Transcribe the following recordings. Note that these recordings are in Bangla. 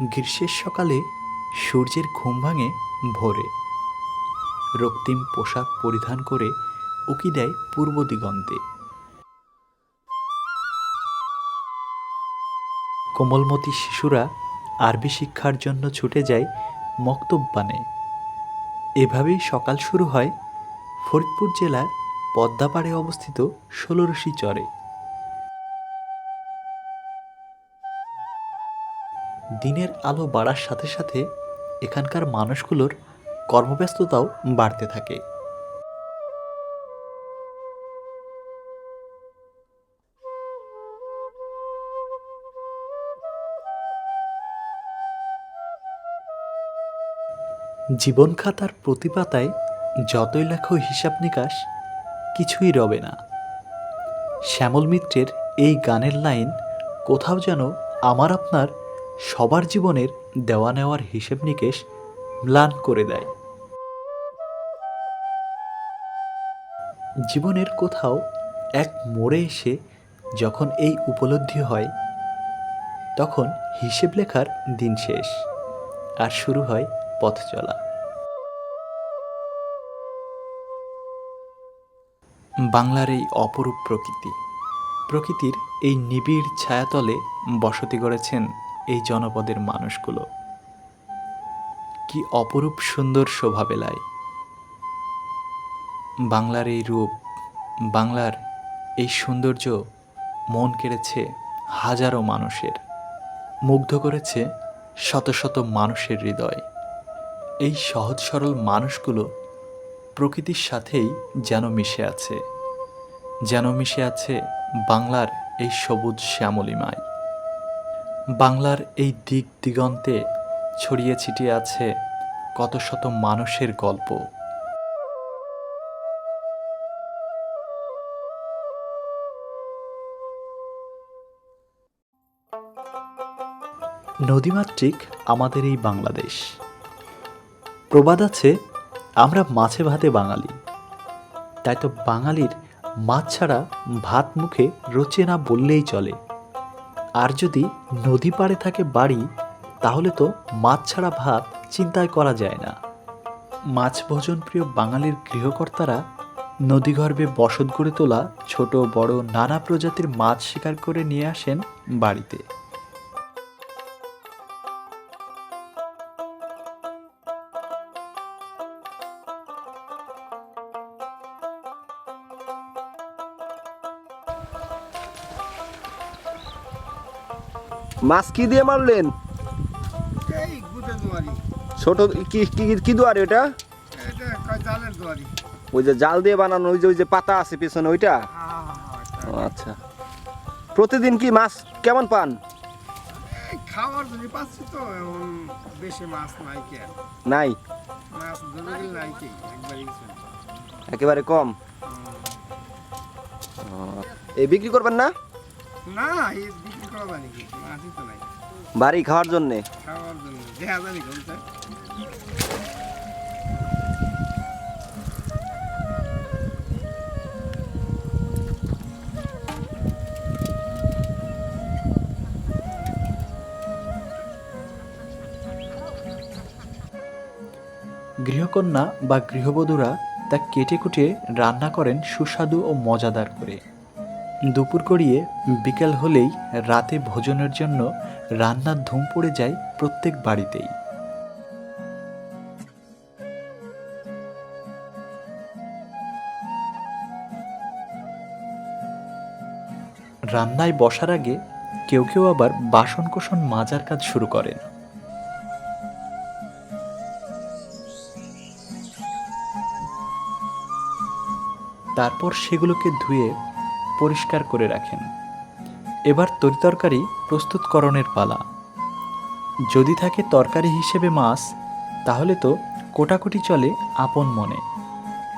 গ্রীষ্মের সকালে সূর্যের ঘুম ভাঙে ভোরে। রক্তিম পোশাক পরিধান করে উকি দেয় পূর্ব দিগন্তে। কোমলমতি শিশুরা আরবি শিক্ষার জন্য ছুটে যায় মক্তব্বানে। এভাবেই সকাল শুরু হয় ফরিদপুর জেলার পদ্মাপাড়ে অবস্থিত ষোলরশি চরে। দিনের আলো বাড়ার সাথে সাথে এখানকার মানুষগুলোর কর্মব্যস্ততাও বাড়তে থাকে। জীবন খাতার প্রতি পাতায় যতই লেখো হিসাব নিকাশ, কিছুই রবে না। শ্যামল মিত্রের এই গানের লাইন কোথাও যেন আমার আপনার সবার জীবনের দেওয়া নেওয়ার হিসেব নিকেশ ম্লান করে দেয়। জীবনের কোথাও এক মোড়ে এসে যখন এই উপলব্ধি হয়, তখন হিসেব লেখার দিন শেষ আর শুরু হয় পথ চলা। বাংলার এই অপরূপ প্রকৃতি, প্রকৃতির এই নিবিড় ছায়াতলে বসতি গড়েছেন এই জনপদের মানুষগুলো। কি অপরূপ সুন্দর শোভা বেলায় বাংলার এই রূপ, বাংলার এই সৌন্দর্য মন কেড়েছে হাজারো মানুষের, মুগ্ধ করেছে শত শত মানুষের হৃদয়। এই সহজ সরল মানুষগুলো প্রকৃতির সাথেই যেন মিশে আছে, যেন মিশে আছে বাংলার এই সবুজ শ্যামলিমায়। বাংলার এই দিক দিগন্তে ছড়িয়ে ছিটিয়ে আছে কত শত মানুষের গল্প। নদীমাতৃক আমাদের এই বাংলাদেশ। প্রবাদ আছে, আমরা মাছে ভাতে বাঙালি। তাই তো বাঙালির মাছ ছাড়া ভাত মুখে রচে না বললেই চলে। আর যদি নদী পাড়ে থাকে বাড়ি, তাহলে তো মাছ ছাড়া ভাত চিন্তায় করা যায় না। মাছ ভোজন প্রিয় বাঙালির গৃহকর্তারা নদীগর্ভে বসত গড়ে তোলা ছোট বড় নানা প্রজাতির মাছ শিকার করে নিয়ে আসেন বাড়িতে। মাছ কি দিয়ে মারলেন? ছোট কি কি দুয়ারে ওটা? ওই যে জাল দিয়ে বানানো ওই যে ওই যে পাতা আছে পিছনে ওইটা? হা হা হা ও আচ্ছা। প্রতিদিন কি মাছ কেমন পান? খাওয়ার জন্য পাচ্ছি তো বেশি মাছ নাই কে নাই? মাছ ধরে নাই কে একেবারে কম? এই বিক্রি করবেন না? না বাড়ি খাওয়ার জন্যে? জন্য দেখা জানি কোনটা গৃহকন্যা বা গৃহবধূরা তা কেটে কুটে রান্না করেন সুস্বাদু ও মজাদার করে। দুপুর গড়িয়ে বিকেল হলেই রাতে ভোজনের জন্য রান্নার ধুম পড়ে যায় প্রত্যেক বাড়িতেই। রান্নায় বসার আগে কেউ কেউ আবার বাসন কোসন মাজার কাজ শুরু করেন। তারপর সেগুলোকে ধুয়ে পরিষ্কার করে রাখেন। এবার তরিতরকারি প্রস্তুতকরণের পালা। যদি থাকে তরকারি হিসেবে মাছ, তাহলে তো কোটাকুটি চলে আপন মনে।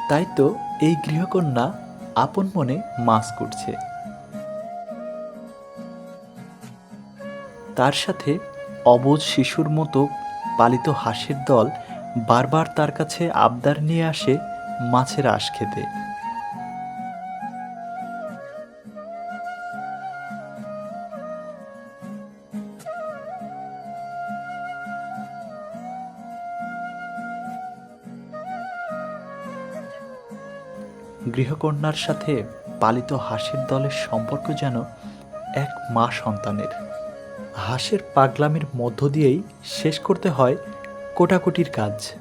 তাই তো এই গৃহকন্যা আপন মনে মাছ কুটছে তার সাথে অবোধ শিশুর মতো পালিত হাঁসের দল বারবার তার কাছে আবদার নিয়ে আসে মাছের আশ খেতে। গৃহকন্যার সাথে পালিত হাঁসের দলের সম্পর্ক যেন এক মা সন্তানের। হাঁসের পাগলামির মধ্য দিয়েই শেষ করতে হয় কোটাকুটির কাজ।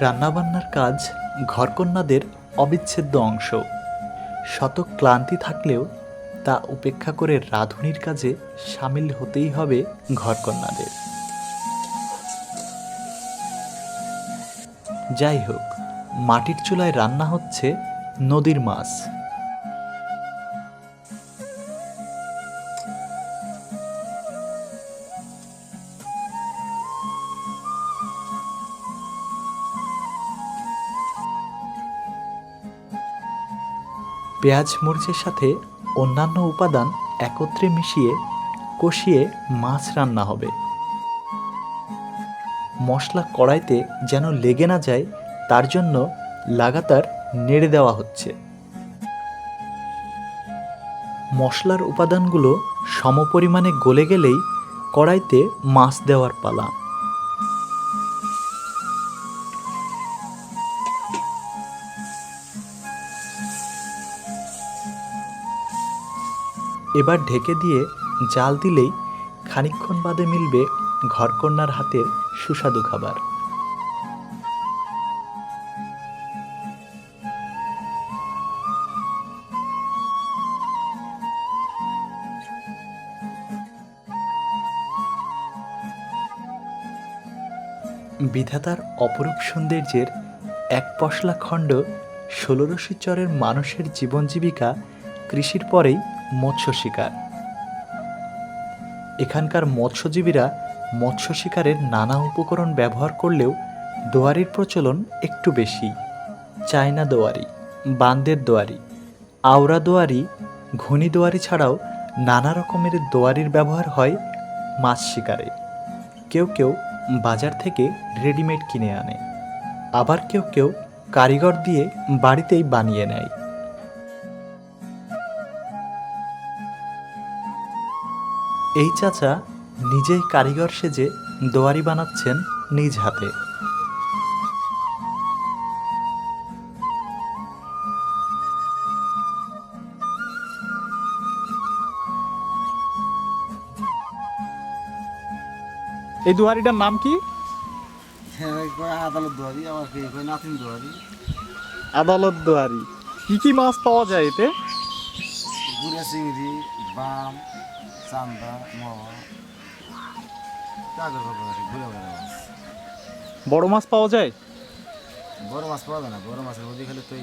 রান্নাবান্নার কাজ ঘরকন্যাদের অবিচ্ছেদ্য অংশ। শত ক্লান্তি থাকলেও তা উপেক্ষা করে রাঁধুনির কাজে সামিল হতেই হবে ঘরকন্যাদের। যাই হোক, মাটির চুলায় রান্না হচ্ছে নদীর মাছ। পেঁয়াজ মরিচের সাথে অন্যান্য উপাদান একত্রে মিশিয়ে কষিয়ে মাছ রান্না হবে। মশলা কড়াইতে যেন লেগে না যায়, তার জন্য লাগাতার নেড়ে দেওয়া হচ্ছে। মশলার উপাদানগুলো সমপরিমাণে গলে গেলেই কড়াইতে মাছ দেওয়ার পালা। এবার ঢেকে দিয়ে জাল দিলেই খানিকক্ষণ বাদে মিলবে ঘরকন্যার হাতের সুস্বাদু খাবার। বিধাতার অপরূপ সৌন্দর্যের এক পশলা খণ্ড ষোলরশি চরের মানুষের জীবন জীবিকা কৃষির পরেই মৎস্য শিকার। এখানকার মৎস্যজীবীরা মৎস্য শিকারের নানা উপকরণ ব্যবহার করলেও দোয়ারির প্রচলন একটু বেশি। চায়না দোয়ারি, বান্দের দোয়ারি, আওরা দোয়ারি, ঘনি দোয়ারি ছাড়াও নানা রকমের দোয়ারির ব্যবহার হয় মাছ শিকারে। কেউ কেউ বাজার থেকে রেডিমেড কিনে আনে। আবার কেউ কেউ কারিগর দিয়ে বাড়িতেই বানিয়ে নেয়। এই চাচা নিজেই কারিগর সেজে দোয়ারি বানাচ্ছেন নিজ হাতে। এই দুয়ারিটার নাম কি? হ্যাঁ আদালত দুয়ারি নাতিন দুয়ারি? আদালত দুয়ারি। কি কি মাছ পাওয়া যায় এতে? গুড়া চিংড়ি বাম চান্দা মহা। কাগজ গুড়া গুড়া মাছ বড় মাছ পাওয়া যায়? বড় মাছ পাওয়া যায় না বড় মাছের মধ্যে খালি তো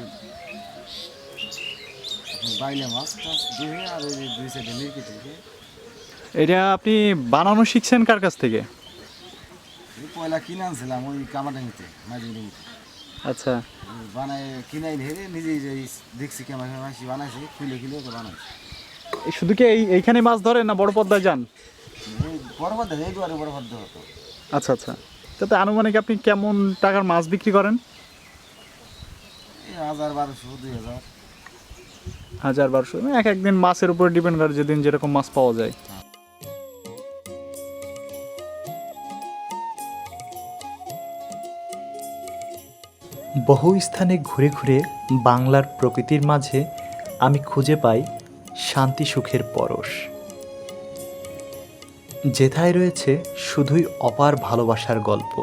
বাইলে মাছ দিয়ে আর ওই দুই সাইডে মিরকি থেকে এটা আপনি বানানো শিখছেন কার কাছ থেকে? পয়লা কিনে আনছিলাম ওই কামাটানিতে মাঝিনিতে আচ্ছা। বানাই কিনাই ধরে নিজেই যে দেখছি কেমন বানাইছি খুলে খুলে ওকে বানাইছি। শুধু কি এই এইখানে মাছ ধরেন না বড় পদ্মায় যান? বড় পদ্মা এই দুয়ারে বড় পদ্মা হতো। আচ্ছা আচ্ছা। তাতে আনুমানিক আপনি কেমন টাকার মাছ বিক্রি করেন? হাজার বারোশো দুই হাজার। হাজার বারোশো। এক একদিন মাছের উপর ডিপেন্ড করে যেদিন যেরকম মাছ পাওয়া যায়। বহু স্থানে ঘুরে ঘুরে বাংলার প্রকৃতির মাঝে আমি খুঁজে পাই শান্তি সুখের পরশ। যেথায় রয়েছে শুধুই অপার ভালোবাসার গল্প।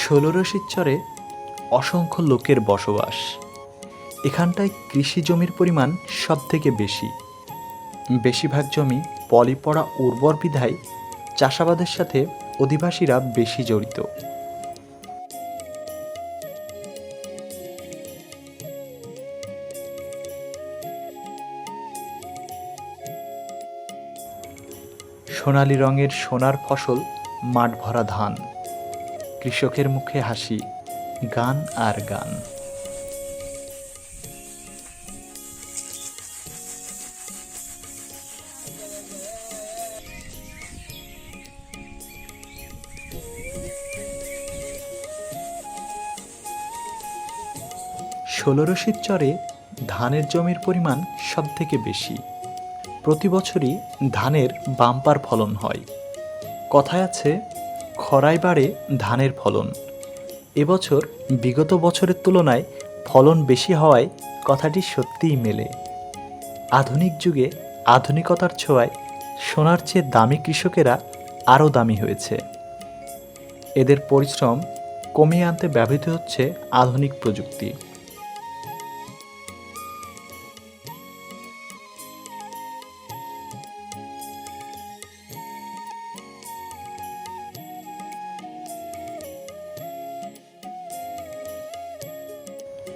ষোলরশির চরে অসংখ্য লোকের বসবাস। এখানটায় কৃষি জমির পরিমাণ সব থেকে বেশি। বেশিরভাগ জমি পলি পড়া উর্বর বিধায় চাষাবাদের সাথে অধিবাসীরা বেশি জড়িত। সোনালি রঙের সোনার ফসল মাঠ ভরা ধান। কৃষকের মুখে হাসি, গান আর গান। ষোলরশির চরে ধানের জমির পরিমাণ সবথেকে বেশি। প্রতি বছরই ধানের বাম্পার ফলন হয়। কথায় আছে, খরায় বাড়ে ধানের ফলন। এবছর বিগত বছরের তুলনায় ফলন বেশি হওয়ায় কথাটি সত্যিই মেলে। আধুনিক যুগে আধুনিকতার ছোঁয়ায় সোনার চেয়ে দামি কৃষকেরা আরও দামি হয়েছে। এদের পরিশ্রম কমিয়ে আনতে ব্যবহৃত হচ্ছে আধুনিক প্রযুক্তি।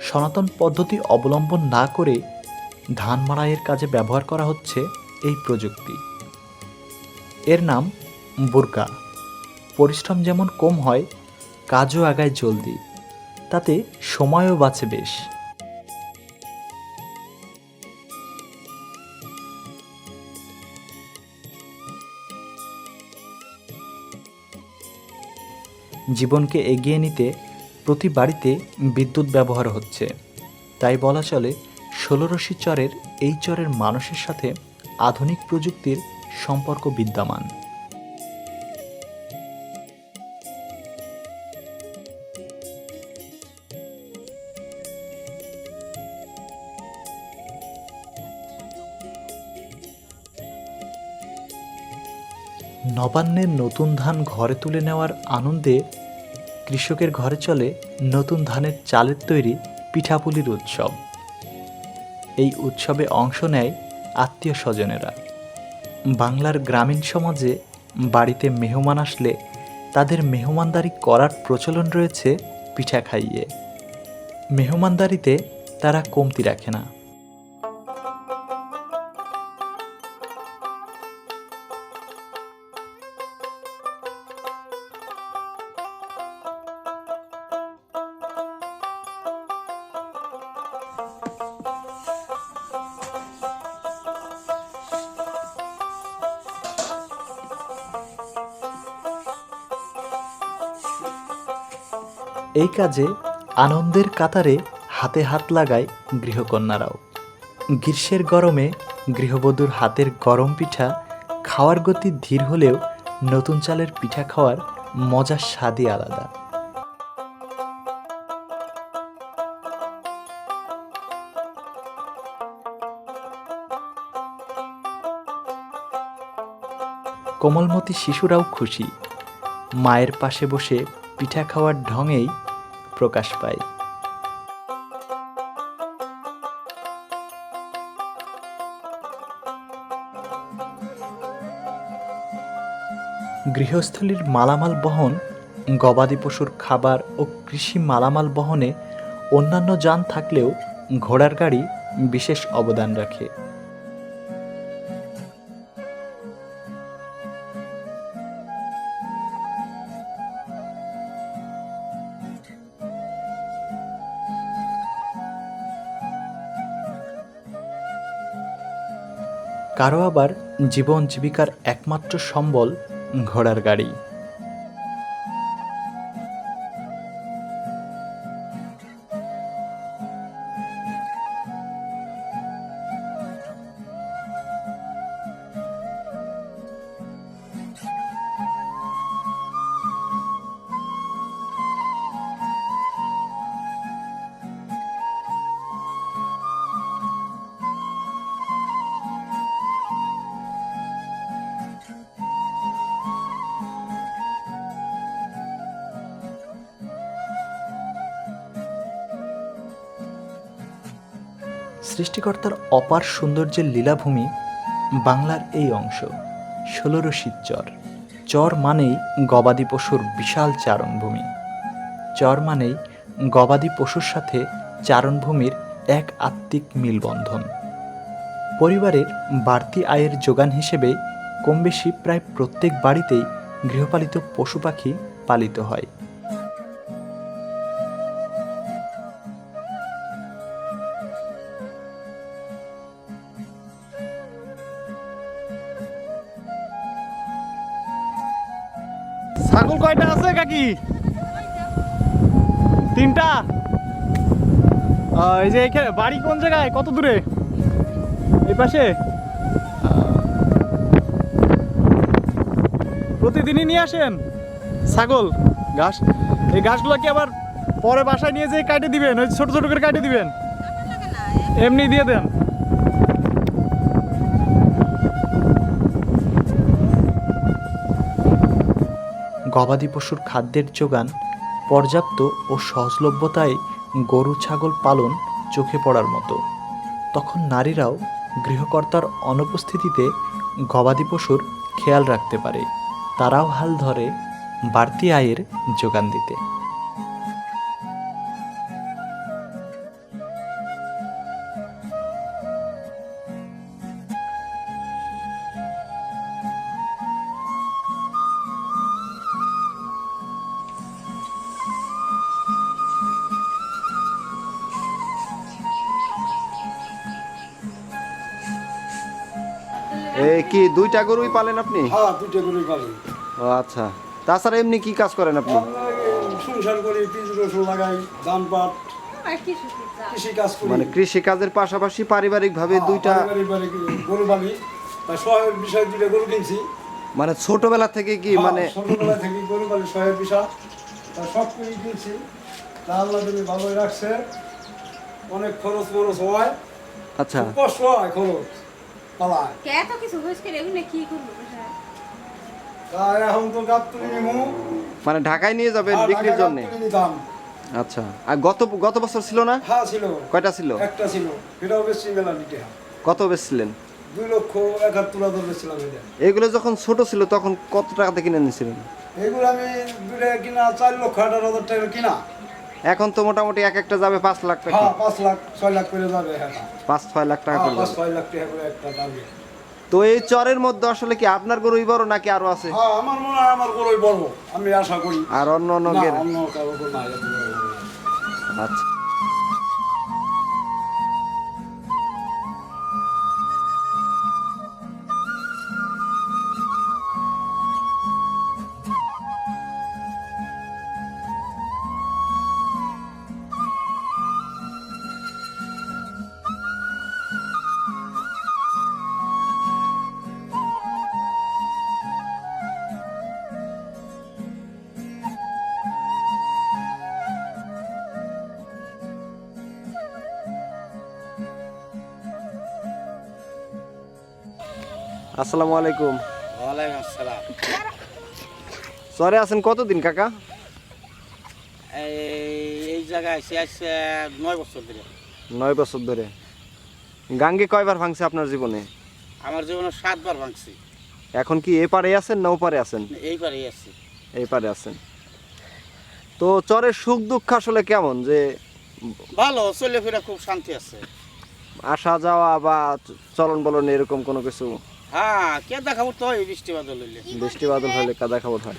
সনাতন পদ্ধতি অবলম্বন না করে ধান মাড়াইয়ের কাজে ব্যবহার করা হচ্ছে এই প্রযুক্তি। এর নাম বুরকা। পরিশ্রম যেমন কম হয়, কাজও আগায় জলদি। তাতে সময়ও বাঁচে বেশ। জীবনকে এগিয়ে নিতে প্রতি বাড়িতে বিদ্যুৎ ব্যবহার হচ্ছে। তাই বলা চলে ষোলরশি চরের এই চরের মানুষের সাথে আধুনিক প্রযুক্তির সম্পর্ক বিদ্যমান। নবান্নের নতুন ধান ঘরে তুলে নেওয়ার আনন্দে কৃষকের ঘরে চলে নতুন ধানের চালের তৈরি পিঠাপুলির উৎসব। এই উৎসবে অংশ নেয় আত্মীয় স্বজনেরা। বাংলার গ্রামীণ সমাজে বাড়িতে মেহমান আসলে তাদের মেহমানদারি করার প্রচলন রয়েছে পিঠা খাইয়ে। মেহমানদারিতে তারা কমতি রাখে না। এই কাজে আনন্দের কাতারে হাতে হাত লাগায় গৃহকন্যারাও। গ্রীষ্মের গরমে গৃহবধূর হাতের গরম পিঠা খাওয়ার গতি ধীর হলেও নতুন চালের পিঠা খাওয়ার মজার স্বাদই আলাদা। কোমলমতি শিশুরাও খুশি। মায়ের পাশে বসে পিঠা খাওয়ার ঢঙেই প্রকাশ পায়। গৃহস্থলীর মালামাল বহন, গবাদি পশুর খাবার ও কৃষি মালামাল বহনে অন্যান্য যান থাকলেও ঘোড়ার গাড়ি বিশেষ অবদান রাখে। কারও আবার জীবন জীবিকার একমাত্র সম্বল ঘোড়ার গাড়ি। সৃষ্টিকর্তার অপার সৌন্দর্যের লীলাভূমি বাংলার এই অংশ ষোলরশির চর চর মানেই গবাদি পশুর বিশাল চারণভূমি। চর মানেই গবাদি পশুর সাথে চারণভূমির এক আত্মিক মিলবন্ধন। পরিবারের বাড়তি আয়ের যোগান হিসেবে কমবেশি প্রায় প্রত্যেক বাড়িতেই গৃহপালিত পশু পাখি পালিত হয়। এই যে এখানে, বাড়ি কোন জায়গায়? কত দূরে? এই পাশে? প্রতিদিনই নিয়ে আসেন? ছাগল, ঘাস? এই ঘাসগুলো কি আবার পরে বাসায় নিয়ে যেয়ে কাটে দিবেন? ওই ছোট ছোট করে কাটে দিবেন? এমনি দিয়ে দেন। গবাদি পশুর খাদ্যের যোগান পর্যাপ্ত ও সহজলভ্যতায় গরু ছাগল পালন চোখে পড়ার মতো। তখন নারীরাও গৃহকর্তার অনুপস্থিতিতে গবাদি পশুর খেয়াল রাখতে পারে। তারাও হাল ধরে বাড়তি আয়ের যোগান দিতে। কি দুইটা গরুই পালেন আপনি? হ্যাঁ দুটো গরু পালি ও আচ্ছা। তাছাড়া এমনি কি কাজ করেন আপনি? সংসার করি পিঁচ রসুন লাগাই ধান পাট কৃষি কাজ। করি। মানে কৃষি কাজের পাশাপাশি পারিবারিক ভাবে হ্যাঁ, দুইটা পারিবারিক গরু পালি। তাই শহের বিষয় দুটো গরু কিনছি। মানে ছোটবেলা থেকে কি হ্যাঁ, মানে ছোটবেলা থেকে গরু পালি শহের বিষয়। তা সব কিছু কিনছি। তা আল্লাহ তুমি ভালোই রাখছে অনেক খরচ খরচ হয়। আচ্ছা। কষ্ট হয় খরচ। পালায় কিছু এগুলো কি করব? বাসায়? এখন তো গাছ নিমু। মানে ঢাকায় নিয়ে যাবেন বিক্রির জন্য? আচ্ছা। আর গত গত বছর ছিল না? হ্যাঁ ছিল। কয়টা ছিল? একটা ছিল। এটাও বেশি মেলা নিতে কত বেচছিলেন? দুই লক্ষ একাত্তর হাজার বেছিলাম এটা। এগুলো যখন ছোট ছিল তখন কত টাকাতে কিনে নিয়েছিলেন? এগুলো আমি কিনা চার লক্ষ আঠারো হাজার টাকা কিনা। এখন তো মোটামুটি এক একটা যাবে পাঁচ লাখ টাকা। হ্যাঁ পাঁচ লাখ ছয় লাখ করে যাবে হ্যাঁ। পাঁচ ছয় লাখ টাকা হ্যাঁ, করে পাঁচ যাবে। ছয় লাখ টাকা করে একটা টার্গেট তো এই চরের মধ্যে আসলে কি আপনার গরুই বড় নাকি আরও আছে? হ্যাঁ আমার মনে হয় আমার গরুই বড়। আমি আশা করি। আর অন্য অন্য গের অন্য কারও না। আচ্ছা। আসসালামু আলাইকুম। ওয়ালাইকুম আসসালাম। চরে আছেন কতদিন কাকা? এই এই জায়গায় এসে নয় বছর ধরে। নয় বছর ধরে। গাঙ্গে কয়বার ভাঙছে আপনার জীবনে? আমার জীবনে সাতবার ভাঙছি। এখন কি এ পারে আছেন না ও পারে আছেন? এইবারই আছি। এই পারে আছেন। তো চরের সুখ দুঃখ আসলে কেমন যে ভালো চলে ফিরে খুব শান্তি আছে। আসা যাওয়া বা চলন বলন এরকম কোনো কিছু হ্যাঁ কে দেখাবো তো এই বৃষ্টি বাদল হইলে? বৃষ্টি বাদল হলে কাদা খাবার হয়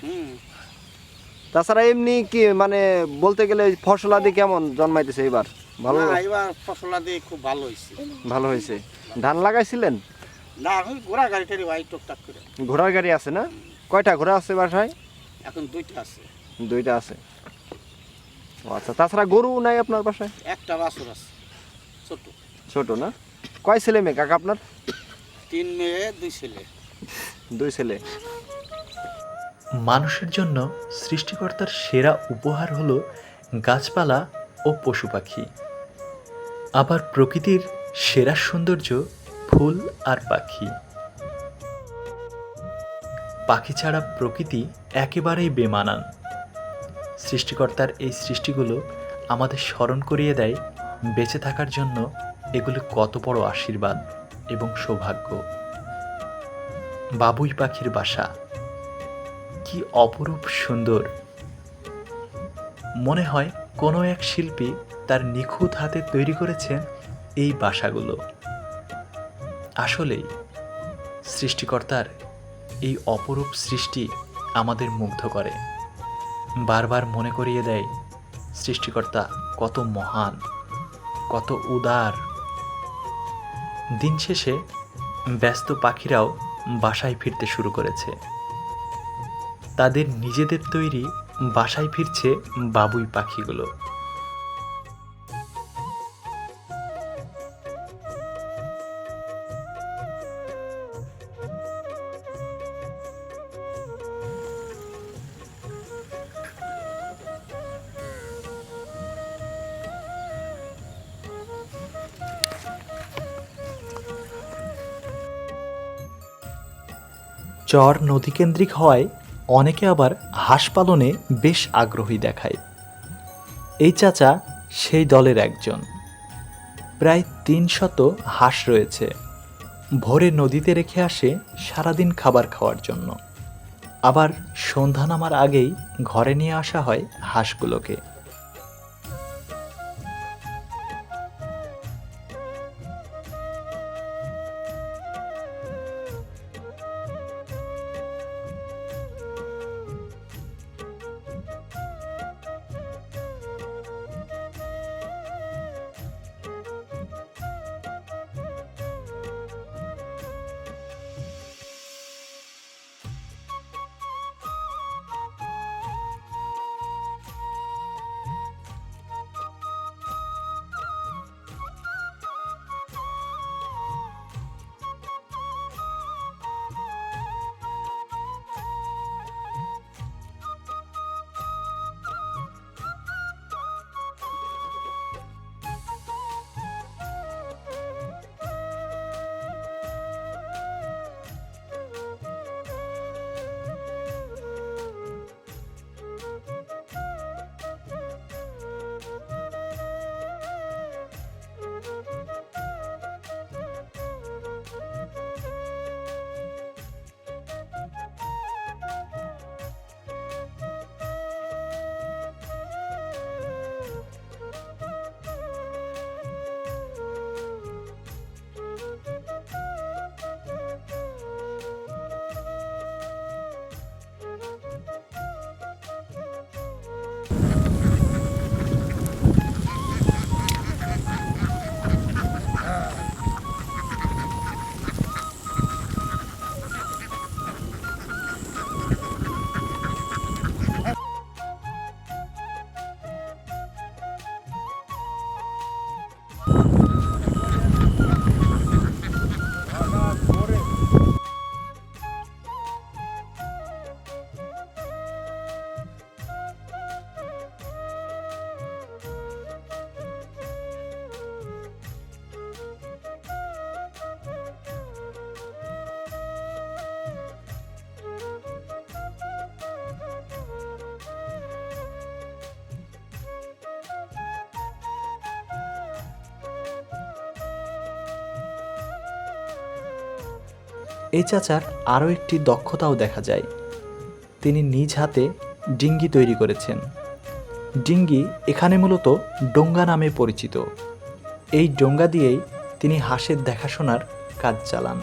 তাছাড়া এমনি কি মানে বলতে গেলে ফসলাদি কেমন জন্মাইতেছে এবার ভালো? না এবার ফসলা খুব ভালো হয়েছে ভালো হয়েছে ধান লাগাইছিলেন? না ওই ঘোড়া গাড়ি টাড়ি ভাই টুকটাক করে। ঘোড়ার গাড়ি আছে না? কয়টা ঘোড়া আছে বাসায়? এখন দুইটা আছে। দুইটা আছে। ও আচ্ছা তাছাড়া গরু নাই আপনার বাসায়? একটা বাছুর আছে ছোট। ছোট না? কয় ছেলে মেয়ে? কাকা আপনার? তিন মেয়ে দুই ছেলে। দুই ছেলে। মানুষের জন্য সৃষ্টিকর্তার সেরা উপহার হলো গাছপালা ও পশু পাখি। আবার প্রকৃতির সেরা সৌন্দর্য ফুল আর পাখি। পাখি ছাড়া প্রকৃতি একেবারেই বেমানান। সৃষ্টিকর্তার এই সৃষ্টিগুলো আমাদের স্মরণ করিয়ে দেয় বেঁচে থাকার জন্য এগুলো কত বড় আশীর্বাদ। এবং সৌভাগ্য। বাবুই পাখির বাসা। কি অপরূপ সুন্দর। মনে হয় কোনো এক শিল্পী তার নিখুঁত হাতে তৈরি করেছেন এই বাসাগুলো। আসলেই, সৃষ্টিকর্তার এই অপরূপ সৃষ্টি আমাদের মুগ্ধ করে। বারবার মনে করিয়ে দেয়, সৃষ্টিকর্তা কত মহান, কত উদার দিন শেষে ব্যস্ত পাখিরাও বাসায় ফিরতে শুরু করেছে। তাদের নিজেদের তৈরি বাসায় ফিরছে বাবুই পাখিগুলো। চর নদীকেন্দ্রিক হওয়ায় অনেকে আবার হাঁস পালনে বেশ আগ্রহী দেখায়। এই চাচা সেই দলের একজন। প্রায় তিন শত হাঁস রয়েছে। ভোরে নদীতে রেখে আসে সারাদিন খাবার খাওয়ার জন্য। আবার সন্ধ্যা নামার আগেই ঘরে নিয়ে আসা হয় হাঁসগুলোকে। এই চাচার আরও একটি দক্ষতাও দেখা যায়। তিনি নিজ হাতে ডিঙ্গি তৈরি করেছেন। ডিঙ্গি এখানে মূলত ডোঙ্গা নামে পরিচিত। এই ডোঙ্গা দিয়েই তিনি হাঁসের দেখাশোনার কাজ চালান।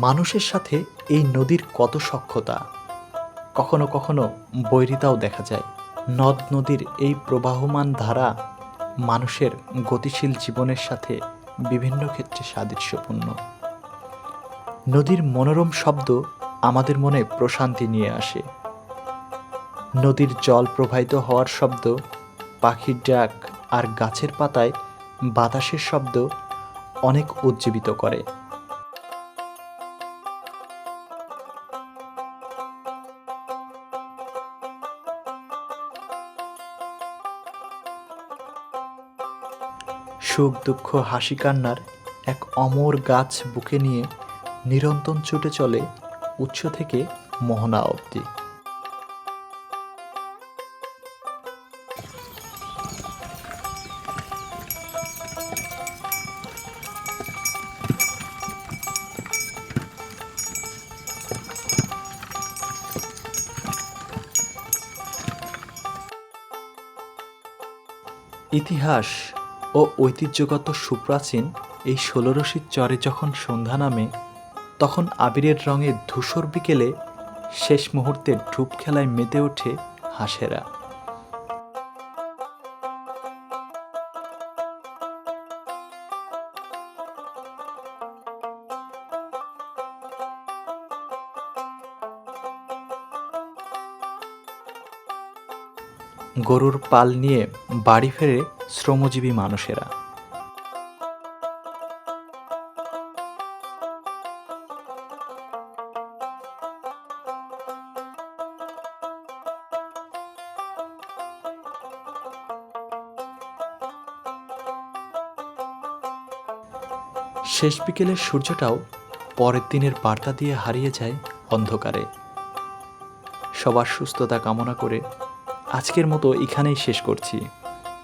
মানুষের সাথে এই নদীর কত সখ্যতা? কখনো কখনো বৈরিতাও দেখা যায়। নদ নদীর এই প্রবাহমান ধারা মানুষের গতিশীল জীবনের সাথে বিভিন্ন ক্ষেত্রে সাদৃশ্যপূর্ণ। নদীর মনোরম শব্দ আমাদের মনে প্রশান্তি নিয়ে আসে। নদীর জল প্রবাহিত হওয়ার শব্দ, পাখির ডাক আর গাছের পাতায় বাতাসের শব্দ অনেক উজ্জীবিত করে। সুখ, দুঃখ, হাসি, কান্নার এক অমর গাছ বুকে নিয়ে নিরন্তর ছুটে চলে উৎস থেকে মোহনা অবধি। ইতিহাস ও ঐতিহ্যগত সুপ্রাচীন এই ষোলরশির চরে যখন সন্ধ্যা নামে, তখন আবিরের রঙে ধূসর বিকেলে শেষ মুহূর্তে ঢুপ খেলায় মেতে ওঠে হাঁসেরা। গরুর পাল নিয়ে বাড়ি ফেরে শ্রমজীবী মানুষেরা। শেষ বিকেলের সূর্যটাও পরের দিনের বার্তা দিয়ে হারিয়ে যায় অন্ধকারে। সবার সুস্থতা কামনা করে আজকের মতো এখানেই শেষ করছি।